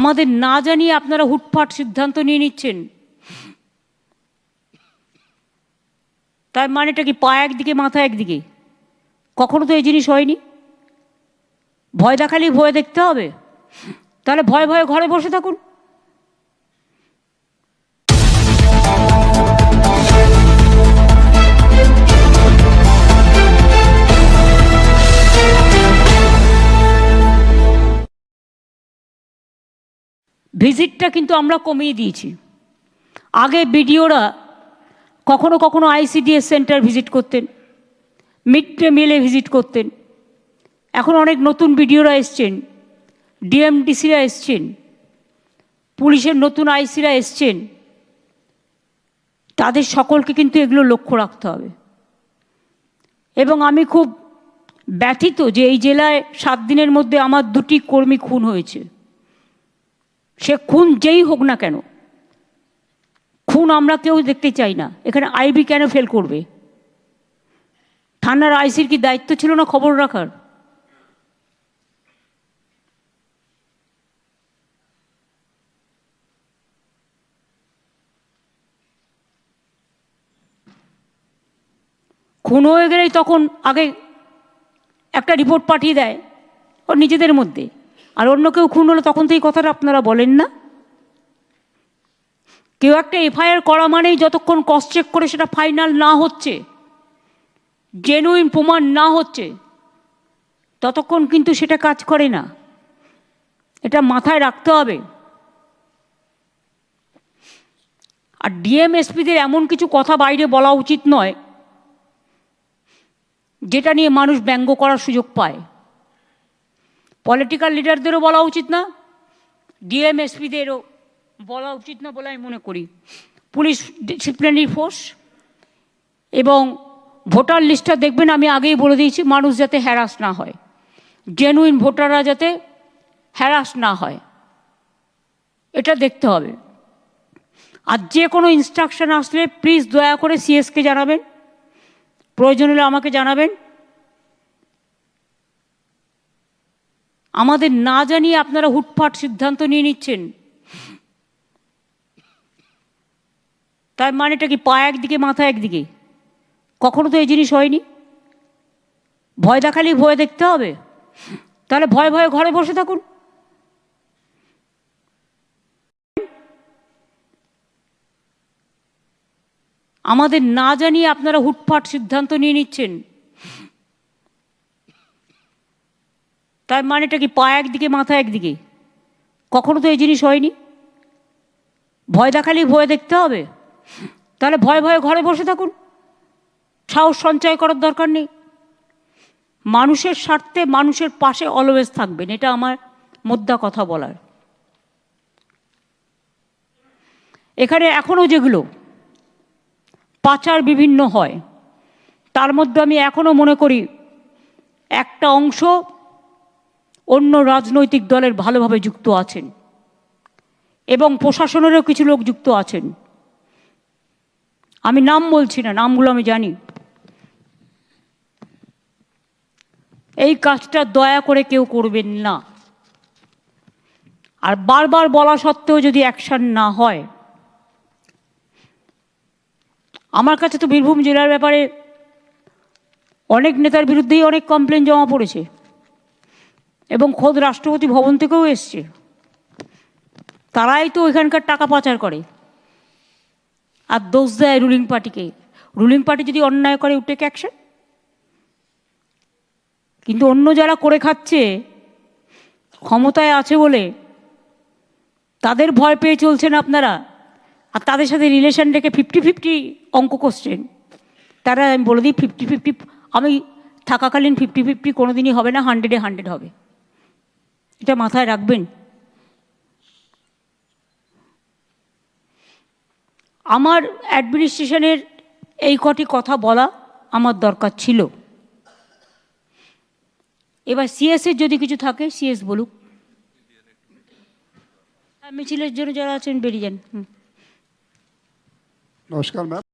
আমাদের না জানিয়ে আপনারা হুটফাট সিদ্ধান্ত নিয়ে নিচ্ছেন। তার মানেটা কি পা একদিকে, মাথা একদিকে? কখনো তো এই জিনিস হয়নি। ভয় দেখালেই ভয় দেখতে হবে। তাহলে ভয় ভয়ে ঘরে বসে থাকুন। ভিজিটটা কিন্তু আমরা কমিয়ে দিয়েছি। আগে বিডিওরা কখনো কখনো আইসিডিএস সেন্টার ভিজিট করতেন মিড ডে মিলে ভিজিট করতেন। এখন অনেক নতুন বিডিওরা এসছেন ডিএমডিসিরা এসছেন, পুলিশের নতুন আইসিরা এসছেন। তাদের সকলকে কিন্তু এগুলো লক্ষ্য রাখতে হবে। এবং আমি খুব ব্যথিত যে এই জেলায় সাত দিনের মধ্যে আমার দুটি কর্মী খুন হয়েছে। সে খুন যেই হোক না কেন, খুন আমরা কেউ দেখতে চাই না। এখানে আইবি কেন ফেল করবে? থানার আইসির কি দায়িত্ব ছিল না খবর রাখার? খুন হয়ে গেলেই তখন আগে একটা রিপোর্ট পাঠিয়ে দেয়, ওর নিজেদের মধ্যে। আর অন্য কেউ খুন হলে তখন তো এই কথাটা আপনারা বলেন না? কেউ একটা এফআইআর করা মানেই যতক্ষণ কস চেক করে সেটা ফাইনাল না হচ্ছে জেনুইন প্রমাণ না হচ্ছে, ততক্ষণ কিন্তু সেটা কাজ করে না। এটা মাথায় রাখতে হবে। আর ডিএমএসপিদের এমন কিছু কথা বাইরে বলা উচিত নয়, যেটা নিয়ে মানুষ ব্যঙ্গ করার সুযোগ পায়। পলিটিক্যাল লিডারদেরও বলা উচিত না ডিএমএসপিদেরও বলা উচিত না বলে আমি মনে করি। পুলিশ ডিসিপ্লিনারি ফোর্স এবং ভোটার লিস্টটা দেখবেন, আমি আগেই বলে দিয়েছি, মানুষ যাতে হ্যারাস না হয়। জেনুইন ভোটাররা যাতে হ্যারাস না হয়। এটা দেখতে হবে। আর যে কোনো ইনস্ট্রাকশন আসলে প্লিজ দয়া করে সিএসকে জানাবেন। প্রয়োজন হলে আমাকে জানাবেন। আমাদের না জানিয়ে আপনারা হুটফাট সিদ্ধান্ত নিয়ে নিচ্ছেন। তার মানেটা কি পা একদিকে, মাথা একদিকে? কখনো তো এই জিনিস হয়নি। ভয় দেখালেই ভয় দেখতে হবে। তাহলে ভয় ভয়ে ঘরে বসে থাকুন। আমাদের না জানিয়ে আপনারা হুটফাট সিদ্ধান্ত নিয়ে নিচ্ছেন। তার মানেটা কি পা একদিকে, মাথা একদিকে? কখনো তো এই জিনিস হয়নি। ভয় দেখালেই ভয় দেখতে হবে। তাহলে ভয় ভয়ে ঘরে বসে থাকুন। সাহস সঞ্চয় করার দরকার নেই। মানুষের স্বার্থে মানুষের পাশে অলওয়েজ থাকবেন, এটা আমার মোদ্দা কথা বলার। এখানে এখনও যেগুলো পাচার বিভিন্ন হয়, তার মধ্যে আমি এখনও মনে করি একটা অংশ অন্য রাজনৈতিক দলের ভালোভাবে যুক্ত আছেন। এবং প্রশাসনেরও কিছু লোক যুক্ত আছেন। আমি নাম বলছি না, নামগুলো আমি জানি। এই কাজটা দয়া করে কেউ করবেন না। আর বারবার বলা সত্ত্বেও যদি অ্যাকশন না হয়, আমার কাছে তো বীরভূম জেলার ব্যাপারে অনেক নেতার বিরুদ্ধেই অনেক কমপ্লেন জমা পড়েছে। এবং খোদ রাষ্ট্রপতি ভবন থেকেও এসছে। তারাই তো এখানকার টাকা পাচার করে। আর দোষ দেয় রুলিং পার্টিকে রুলিং পার্টি যদি অন্যায় করে উঠে অ্যাকশন কিন্তু অন্য যারা করে খাচ্ছে, ক্ষমতায় আছে বলে তাদের ভয় পেয়ে চলছেন আপনারা। আর তাদের সাথে রিলেশন রেখে ফিফটি ফিফটি অঙ্ক করছেন তারা আমি বলে দিই ফিফটি ফিফটি আমি থাকাকালীন ফিফটি ফিফটি কোনো দিনই হবে না হান্ড্রেডে হান্ড্রেড হবে। এটা মাথায় রাখবেন। আমার অ্যাডমিনিস্ট্রেশনের এই কটি কথা বলা আমার দরকার ছিল। এবার সিএসের যদি কিছু থাকে সিএস বলুক। হ্যাঁ, মিছিলের জন্য যারা আছেন বেরিয়ে যান। নমস্কার ম্যাম।